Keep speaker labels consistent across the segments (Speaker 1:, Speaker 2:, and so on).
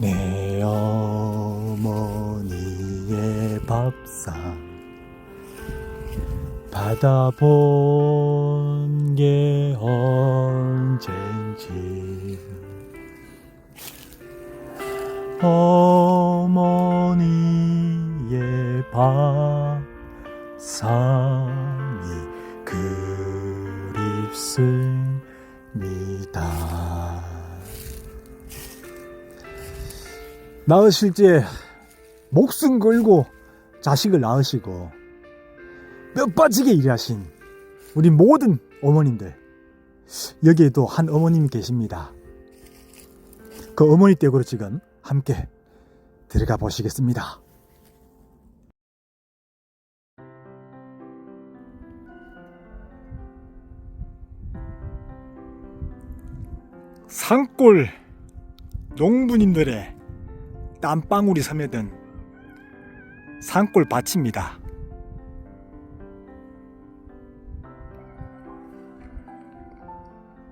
Speaker 1: 내 어머니의 밥상 받아본 게 언젠지. 어 낳으실 때 목숨 걸고 자식을 낳으시고 뼈 빠지게 일하신 우리 모든 어머님들 여기에도 한 어머님이 계십니다. 그 어머니 댁으로 지금 함께 들어가 보시겠습니다. 산골 농부님들의 땀방울이 스며든 산골 밭입니다.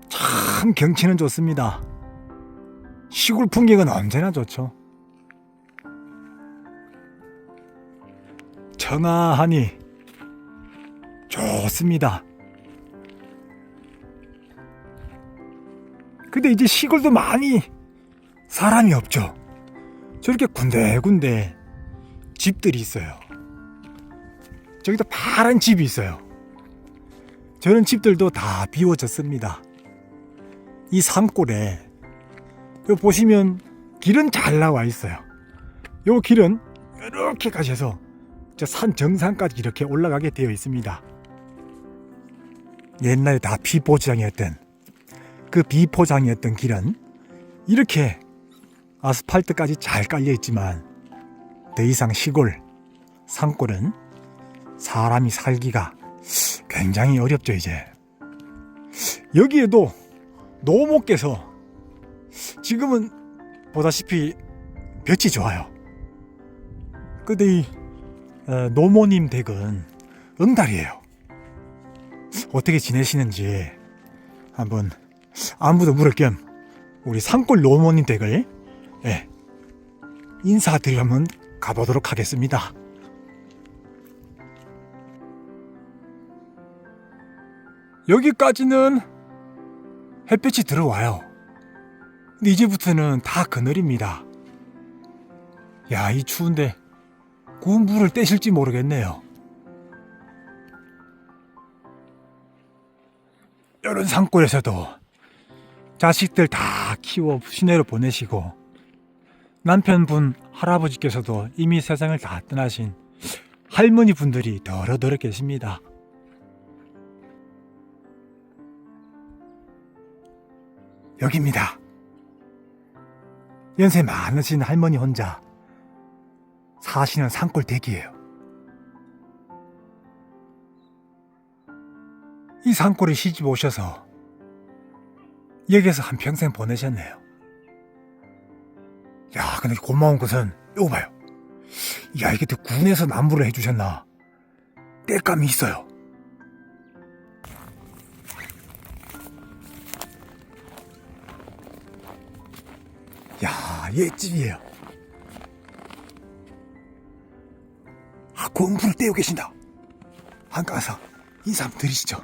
Speaker 1: 참 경치는 좋습니다. 시골 풍경은 언제나 좋죠. 청아하니 좋습니다. 근데 이제 시골도 많이 사람이 없죠. 저렇게 군데군데 집들이 있어요. 저기도 파란 집이 있어요. 저런 집들도 다 비워졌습니다. 이 산골에 요 보시면 길은 잘 나와 있어요. 요 길은 이렇게 가셔서 저 산 정상까지 이렇게 올라가게 되어 있습니다. 옛날에 다 비포장이었던 그 비포장이었던 길은 이렇게 아스팔트까지 잘 깔려 있지만 더 이상 시골 산골은 사람이 살기가 굉장히 어렵죠 이제 여기에도 노모께서 지금은 보다시피 볕이 좋아요. 이 어, 노모님 댁은 응달이에요. 어떻게 지내시는지 한번 안부도 물을 겸 우리 산골 노모님 댁을 예, 인사드리러 한번 가보도록 하겠습니다. 여기까지는 햇볕이 들어와요. 근데 이제부터는 다 그늘입니다. 야, 이 추운데 물을 떼실지 모르겠네요. 이런 산골에서도 자식들 다 키워 시내로 보내시고 남편분 할아버지께서도 이미 세상을 다 떠나신 할머니 분들이 더러더러 계십니다. 여기입니다. 연세 많으신 할머니 혼자 사시는 산골 댁이에요. 이 산골에 시집 오셔서 여기에서 한 평생 보내셨네요. 야, 근데 고마운 것은 이거 봐요. 야, 이게 또 군에서 남부를 해주셨나? 때감이 있어요. 야, 옛집이에요. 아, 공부를 떼고 계신다. 한 가서 인사 한번 드리시죠.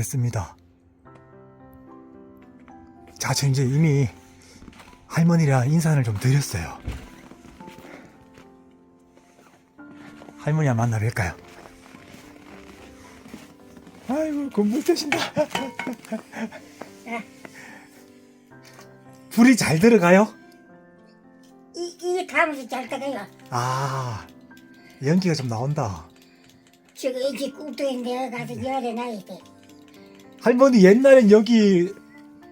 Speaker 1: 됐습니다. 자, 저 이제 이미 할머니랑 인사를 좀 드렸어요. 할머니 한 만나 뵐까요? 아이고 공부 되신다. 불이 잘 들어가요?
Speaker 2: 이, 이 가면서 잘 따가요.
Speaker 1: 아 연기가 좀 나온다.
Speaker 2: 저거 이제 꾹두에 내가 가서 열어놔야 돼.
Speaker 1: 할머니 옛날엔 여기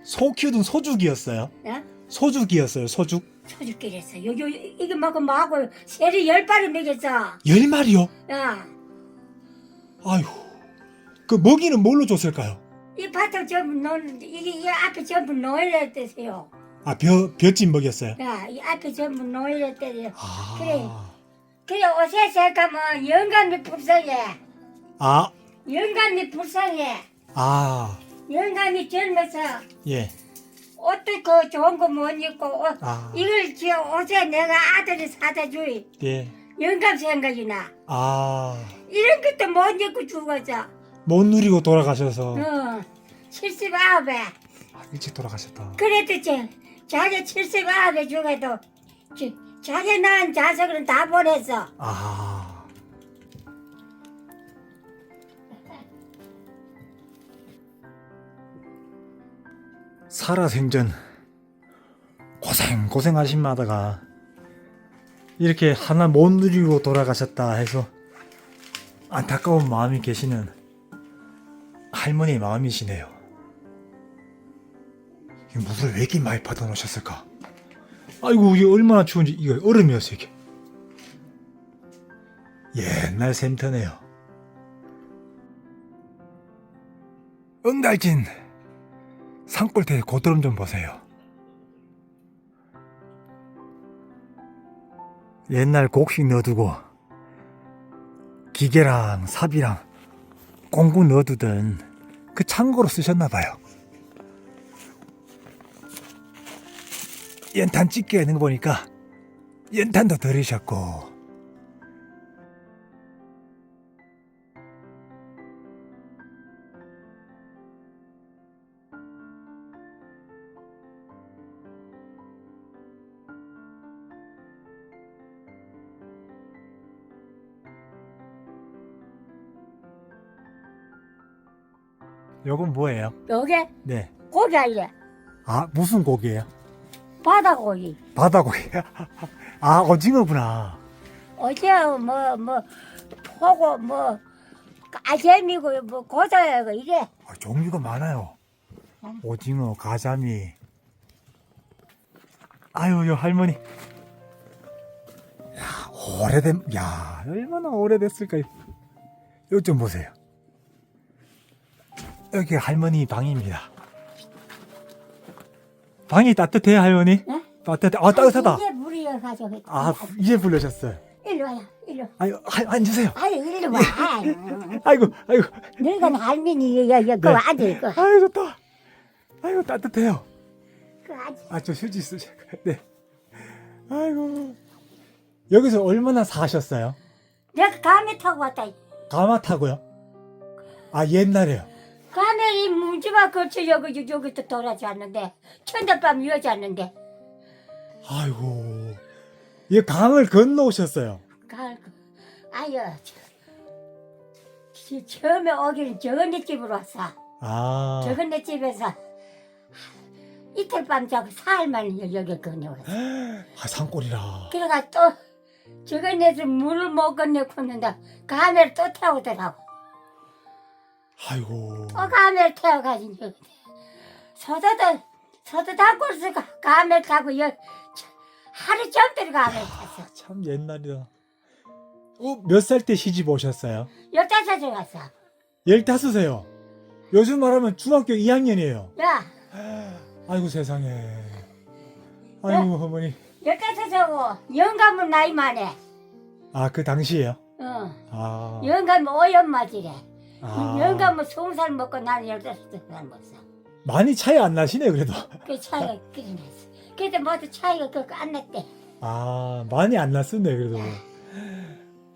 Speaker 1: 소 키우던 소죽이었어요.
Speaker 2: 어?
Speaker 1: 소죽이었어요. 소죽
Speaker 2: 소주끼리서 요, 요, 이게 먹으면 뭐하고 새를 열 발을 먹였어.
Speaker 1: 열 마리요.
Speaker 2: 야,
Speaker 1: 아휴 그 먹이는 뭘로 줬을까요?
Speaker 2: 이 밭을 전부 놓는, 이게 이 앞에 전부 놓으려 때세요.
Speaker 1: 아 벼 벼집 먹였어요.
Speaker 2: 야, 이 앞에 전부 놓으려 때세요.
Speaker 1: 아
Speaker 2: 그래. 그래 옷에 생각하면 영감이 불쌍해.
Speaker 1: 아,
Speaker 2: 영감이 불쌍해.
Speaker 1: 아,
Speaker 2: 영감이 젊어서
Speaker 1: 예.
Speaker 2: 옷도 그 좋은 거 못 입고 옷,
Speaker 1: 아.
Speaker 2: 이걸 저 옷에 내가 아들이 사다 주이.
Speaker 1: 예.
Speaker 2: 영감 생각이 나.
Speaker 1: 아,
Speaker 2: 이런 것도 못 입고 죽었어.
Speaker 1: 못 누리고 돌아가셔서
Speaker 2: 어. 79에.
Speaker 1: 아, 일찍 돌아가셨다.
Speaker 2: 그래도 저, 자기 79에 죽어도 저, 자기 낳은 자식은 다 보냈어.
Speaker 1: 아. 살아생전 고생 고생하신 마다가 이렇게 하나 못 누리고 돌아가셨다 해서 안타까운 마음이 계시는 할머니의 마음이시네요. 이 물을 왜 이렇게 많이 받아 놓으셨을까? 아이고 이게 얼마나 추운지 이거 얼음이었어 이게. 옛날 샘터네요. 은달진 산골대 고드름 좀 보세요. 옛날 곡식 넣어두고 기계랑 삽이랑 공구 넣어두던 그 창고로 쓰셨나봐요. 연탄 찍게 하는 거 보니까 연탄도 들으셨고 요건 뭐예요?
Speaker 2: 요게
Speaker 1: 네.
Speaker 2: 고기 아니야.
Speaker 1: 아 무슨 고기예요?
Speaker 2: 바다고기.
Speaker 1: 바다고기. 아 오징어구나.
Speaker 2: 어제 뭐, 뭐, 포고, 뭐, 가재미고, 뭐, 고사야, 이게.
Speaker 1: 아, 종류가 많아요.
Speaker 2: 응.
Speaker 1: 오징어, 가자미. 아유, 요 할머니. 야, 오래된, 야, 얼마나 오래됐을까. 여기 좀 보세요. 여기 할머니 방입니다. 방이 따뜻해요, 할머니?
Speaker 2: 네?
Speaker 1: 따뜻해. 아, 따뜻하다.
Speaker 2: 이게 물이여 가지고.
Speaker 1: 아, 이제 부르셨어요.
Speaker 2: 일로 와요, 일로.
Speaker 1: 아유, 할- 앉으세요.
Speaker 2: 아유, 일로 와.
Speaker 1: 아이고, 아이고.
Speaker 2: 늙은 할머니, 여기, 그
Speaker 1: 네.
Speaker 2: 앉아, 그,
Speaker 1: 아유, 좋다. 아이고, 따뜻해요.
Speaker 2: 그 앉아.
Speaker 1: 아, 저 휴지 쓰세요. 네. 아이고. 여기서 얼마나 사셨어요?
Speaker 2: 내가 감에 타고 왔다.
Speaker 1: 가마 타고요? 아, 옛날에요.
Speaker 2: 감에 이 문지마 거쳐 여기, 여기 또 돌아지 않는데. 천달밤 이어지 않는데.
Speaker 1: 아이고. 이 강을 건너오셨어요.
Speaker 2: 가을, 그- 아유, 저, 저, 처음에 오기는 저건네 집으로 왔어.
Speaker 1: 아.
Speaker 2: 저건네 집에서 이틀 밤 자고 사흘 만에 여기 건너왔어.
Speaker 1: 아, 산골이라.
Speaker 2: 그래가 또 저건네서 물을 못 건네고 있는데 가메를 또 태우더라고.
Speaker 1: 아이고.
Speaker 2: 또 가메를 태워가지고 소도도 소도 닦고서 가메를 타고 여 하루 종일 가메를 탔어.
Speaker 1: 참 옛날이다. 어, 몇 살 때 시집 오셨어요?
Speaker 2: 열다섯에 갔어.
Speaker 1: 열다섯이요. 요즘 말하면 중학교 2학년이에요.
Speaker 2: 야,
Speaker 1: 아이고, 세상에. 아이고, 어머니.
Speaker 2: 열다섯하고 영감은 나이 많네.
Speaker 1: 아, 그 당시에요?
Speaker 2: 어,
Speaker 1: 아.
Speaker 2: 영감은 오연맞이래.
Speaker 1: 아.
Speaker 2: 영감은 스무 살 먹고 나는 열다섯 살 먹었어.
Speaker 1: 많이 차이 안 나시네, 그래도.
Speaker 2: 그 차이가 그리 났어. 그래도 모두 차이가 그거 안 났대.
Speaker 1: 아, 많이 안 났었네, 그래도.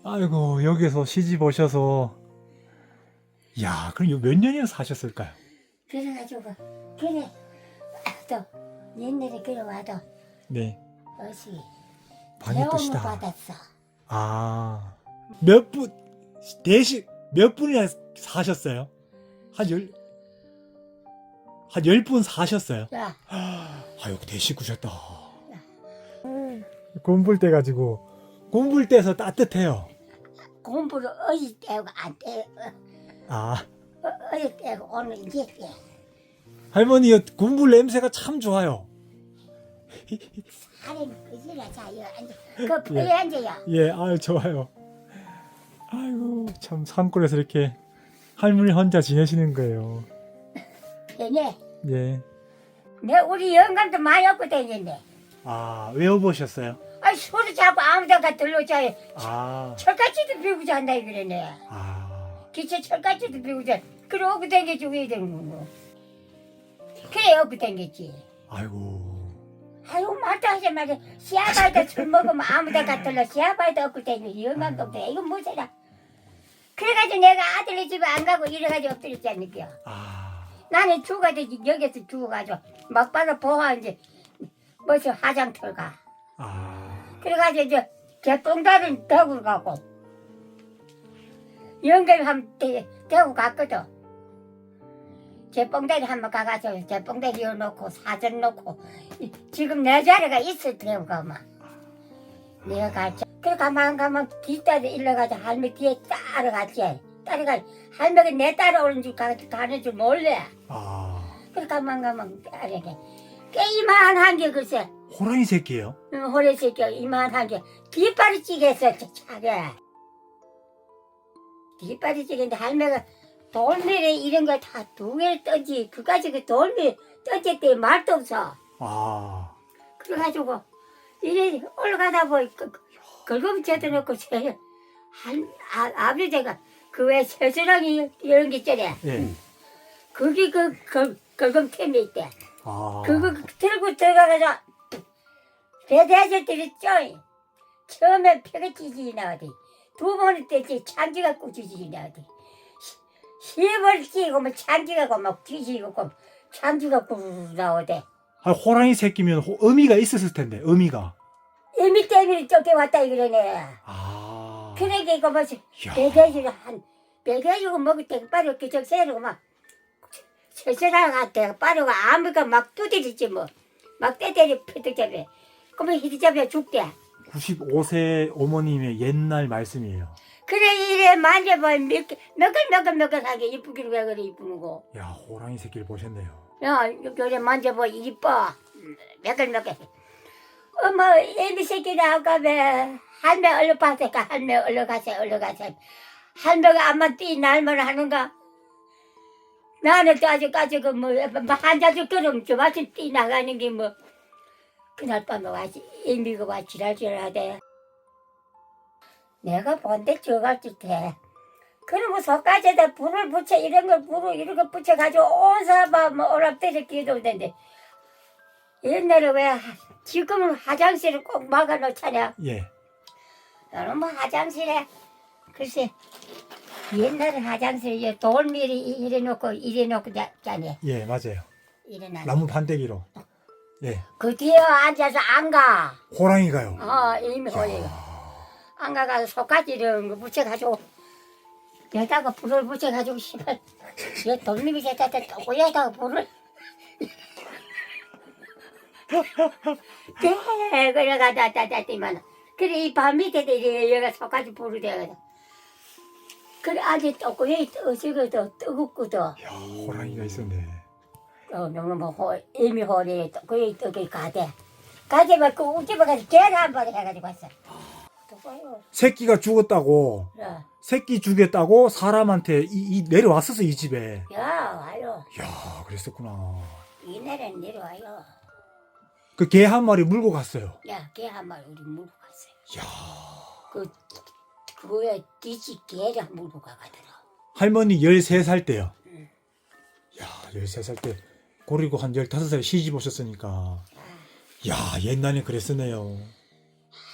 Speaker 1: 아이고, 여기서 시집 오셔서. 야, 그럼 몇 년이나 사셨을까요?
Speaker 2: 그래가지고 그래 또 옛날에 그래 와도
Speaker 1: 네.
Speaker 2: 어시
Speaker 1: 방이
Speaker 2: 대원을
Speaker 1: 뜻이다.
Speaker 2: 받았어.
Speaker 1: 아, 몇 분, 대시, 몇 분이나 사셨어요? 한 열, 한 열 분 사셨어요?
Speaker 2: 야,
Speaker 1: 아유, 대식구셨다. 곰불 때 가지고, 곰불 때서 따뜻해요.
Speaker 2: 공부를 어디 떼고 안 떼,
Speaker 1: 아,
Speaker 2: 어, 어디 떼고 오늘 이제 떼.
Speaker 1: 할머니, 이 곰불 냄새가 참 좋아요.
Speaker 2: 살은 그지라 자 여기 앉아. 그 부에 앉아요.
Speaker 1: 예, 아유, 좋아요. 아이고, 참, 산골에서 이렇게 할머니 혼자 지내시는 거예요.
Speaker 2: 편해.
Speaker 1: 예.
Speaker 2: 내 우리 영감도 많이 얻고 다녔는데.
Speaker 1: 아, 외워보셨어요?
Speaker 2: 아아 술을 자꾸 아무데가 들러자요
Speaker 1: 아,
Speaker 2: 철까지도 비우고 잔다 이그러네
Speaker 1: 아,
Speaker 2: 기체 철까지도 비우고 잔 그래 얻고 댕겼지 왜 되는 거 그래 얻고 댕겼지
Speaker 1: 아이고.
Speaker 2: 아유 말도 하지 말자 시아바이다 술 먹으면 아무데가 들러 시아바이다 얻고 댕겨 영감 동네 이거 뭐잖아 그래가지고 내가 아들네 집에 안 가고 이래가지고 엎드렸지 않니까
Speaker 1: 아,
Speaker 2: 나는 죽어가지고 여기서 죽어가지고 막바로 이제. 뭐지 화장터 가.
Speaker 1: 아,
Speaker 2: 그래가지고 이제 개똥다른 대구 가고. 연결하면 대, 대구 갔거든. 제뽕다리 한번 가가지고 제뽕다리 넣어놓고 사전 놓고 이- 지금 내 자리가 있어 대구 가면 내가 갔지 그래 가만 가만 뒷다리 일러가지고 할머니 뒤에 따라갔지. 따라가 할머니가 내 따라오는 줄 가, 가는 줄 몰래.
Speaker 1: 아.
Speaker 2: 그래 가만 가만 따라게 꽤 이만한 게 글쎄.
Speaker 1: 호랑이 새끼예요?
Speaker 2: 응, 호래 새끼 이만한 게 뒷발이 찌겠어 차게. 뒷발이 찌겠는데 할매가 돌미에 이런 거다두 개를 던지 그까지 그 돌미 던질 말도 없어.
Speaker 1: 아,
Speaker 2: 그래가지고 이래 올라가다 보니 그, 긁음 제도 놓고 제 한, 아, 아버지가 그왜 새수랑이 이런 게 있잖아
Speaker 1: 예.
Speaker 2: 거기 그, 그 긁음 템이 있대.
Speaker 1: 아,
Speaker 2: 그거 들고 들어가서 배대아저들이 쪄 처음에 폐가 찌지 나오디 두 번을 때지 창기가 꾸짖지 나오디 세번 찌고 뭐 창기가 고막 뒤지고 고 창기가 꾸르르 나오대.
Speaker 1: 아, 호랑이 새끼면 호, 의미가 있었을 텐데, 의미가.
Speaker 2: 이미 때문에 쫓겨왔다 이러네
Speaker 1: 아,
Speaker 2: 그러니까 이거 뭐지
Speaker 1: 야.
Speaker 2: 배대아저를 한 배대아저가 먹을 때 빠르고 기적 세르고 막때 빠르고 아무가 막 두드리지 뭐 막 때때리 피드잡에 그러면 히드잡에 죽대
Speaker 1: 95세 어머님의 옛날 말씀이에요.
Speaker 2: 그래 이래 만져보면 몇, 개- 몇글몇글몇글하게 이쁘기로 왜 그래 이쁘는 거.
Speaker 1: 야, 호랑이 새끼를 보셨네요.
Speaker 2: 야 요래 만져보 이뻐. 몇글몇글. 어머 애미 새끼 나올까봐 할매 얼른 봐세까 할매 얼른 가세 얼른 가세. 할매가 아마 띠 날만 하는가. 나는 또 아직까지 그뭐 한자주 끓으면 좀 아침 띠 나가는 게 뭐. 그날 밤에 와지 애미가 와 지랄지랄하대. 내가 본데 저갈 듯해. 그러고 속까지다 불을 붙여 이런 걸 불을 이런 걸 붙여 가지고 온 사람 뭐 오랍대서 기도되는데 옛날에 왜 하- 지금은 화장실을 꼭 막아 놓잖아.
Speaker 1: 예.
Speaker 2: 너는 뭐 화장실에 글쎄 옛날에 화장실에 돌미리 이래 놓고 이래 놓고 자네
Speaker 1: 예, 맞아요.
Speaker 2: 이래나.
Speaker 1: 나무 판때기로. 예.
Speaker 2: 그 뒤에 앉아서 안 가.
Speaker 1: 호랑이 가요.
Speaker 2: 어 이미 허리가. 안 가가지고 속까지 이런 거 붙여가지고 여기다가 불을 붙여가지고 씨발 얘 돌림이 됐다 또 여기다가 불을 네 그래가지고 따따따만. 그래 이 밤 밑에 이래 여기가 속까지 대가지고 그래 또 여기 어지거든 뜨겁거든
Speaker 1: 야, 호랑이가 있었네.
Speaker 2: 어 너무 뭐 호, 이미 또 거기 떡이 가대. 가지만 그 우집에 가서 계란 한번 해가지고 왔어.
Speaker 1: 새끼가 죽었다고,
Speaker 2: 그래.
Speaker 1: 새끼 죽였다고 사람한테 이, 이 내려왔었어, 이 집에.
Speaker 2: 야 와요.
Speaker 1: 야, 그랬었구나.
Speaker 2: 이날은 내려와요
Speaker 1: 그 개 한 마리 물고 갔어요.
Speaker 2: 야 개 한 마리 우리 물고 갔어요
Speaker 1: 야,
Speaker 2: 그 그거에 뒤지 개를 물고 가가더라
Speaker 1: 할머니 13살 때요.
Speaker 2: 응.
Speaker 1: 야, 13살 때 고리고 한 15살에 시집 오셨으니까. 야, 옛날에 그랬었네요.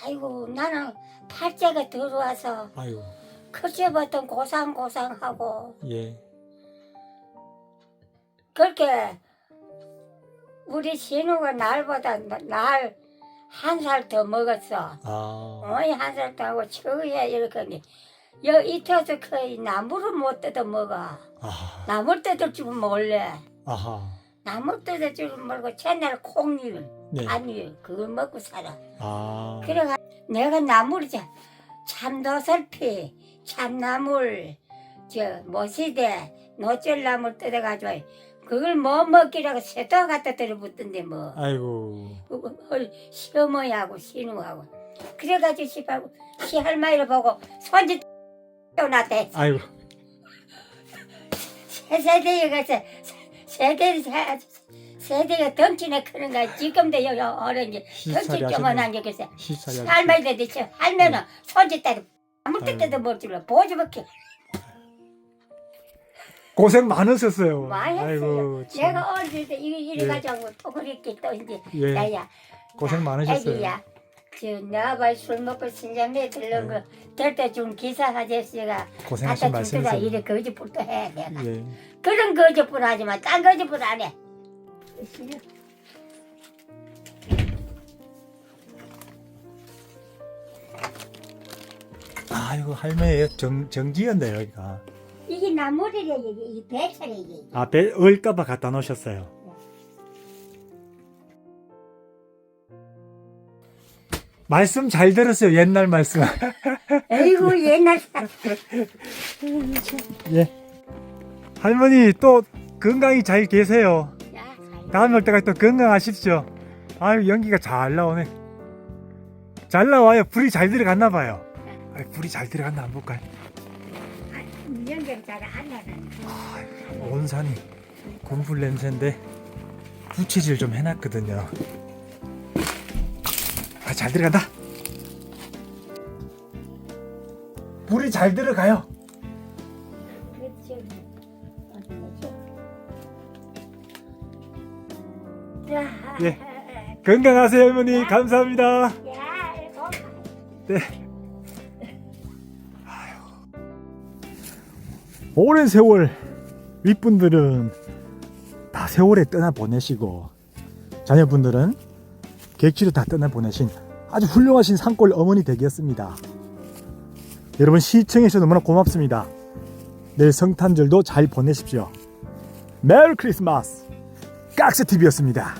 Speaker 2: 아이고 나는 팔자가 들어와서
Speaker 1: 아유,
Speaker 2: 그제부터 고상고상하고
Speaker 1: 예.
Speaker 2: 그렇게 우리 신우가 날보다 날 한 살 더 먹었어.
Speaker 1: 아,
Speaker 2: 어이 한 살 더 하고 처에 이렇게 여 이태서 그 나무를 못 뜯어 먹어.
Speaker 1: 아,
Speaker 2: 나무 뜯을 줄 몰래.
Speaker 1: 아하.
Speaker 2: 나무 뜯을 줄 모르고 옛날 콩잎
Speaker 1: 네.
Speaker 2: 아니 그걸 먹고 살아.
Speaker 1: 아,
Speaker 2: 그래가 내가 나무를 자 참도설피 참나물 저 모시대 노쩔나물 뜯어가지고 그걸 못 먹기라고 새도 갖다 들어붙던데 뭐
Speaker 1: 아이고.
Speaker 2: 그거 헐 시어머니하고 신우하고 그래가지고 시하고 시할머니를 보고 손짓 떠났대
Speaker 1: 아이고.
Speaker 2: 세세대에 가서 세대를 세대가 덩치나 크는 거야. 지금도 여기 어른이
Speaker 1: 시살이
Speaker 2: 덩치. 조만한 게 글쎄.
Speaker 1: 시살이
Speaker 2: 할머니도 대체 할머니는 손짓 때도 아무. 때도 못 줄러 보지밖에
Speaker 1: 고생 많으셨어요.
Speaker 2: 많이 했어요.
Speaker 1: 아이고, 참.
Speaker 2: 내가 어릴 때 이래 이래
Speaker 1: 예.
Speaker 2: 가지고 또 그렇게 또 이제
Speaker 1: 예,
Speaker 2: 야야
Speaker 1: 고생 많으셨어요.
Speaker 2: 애기야 저 나가 술 먹고 신장내 들른
Speaker 1: 네.
Speaker 2: 거들때준 기사 아저씨가
Speaker 1: 고생하신
Speaker 2: 갖다 주더라
Speaker 1: 말씀이세요.
Speaker 2: 이래 거짓부터 해 내가
Speaker 1: 예.
Speaker 2: 그런 거짓부터 하지만 딴 거짓부터 안해
Speaker 1: 아이고 할머니 정 정지였네 여기가.
Speaker 2: 이게 나무리래 이게 이게 배철이 이게
Speaker 1: 앞에 얼까봐 갖다 놓으셨어요. 말씀 잘 들었어요. 옛날 말씀.
Speaker 2: 에이구 옛날 사람
Speaker 1: 예. 할머니 또 건강히 잘 계세요.
Speaker 2: 야, 잘
Speaker 1: 다음에 올 때까지 또 건강하십시오. 아유 연기가 잘 나오네. 잘 나와요. 불이 잘 들어갔나 봐요. 아이, 불이 잘 들어갔나 안 볼까요?
Speaker 2: 나는
Speaker 1: 온 산이 군불 냄새인데 부채질 좀 해놨거든요. 아, 잘 들어간다. 불이 잘 들어가요.
Speaker 2: 그렇죠. 자,
Speaker 1: 예. 건강하세요, 할머니. 감사합니다. 네. 오랜 세월 윗분들은 다 세월에 떠나 보내시고 자녀분들은 객지로 다 떠나 보내신 아주 훌륭하신 산골 어머니 댁이었습니다. 여러분 시청해주셔서 너무나 고맙습니다. 내일 성탄절도 잘 보내십시오. 메리 크리스마스 깍스TV였습니다.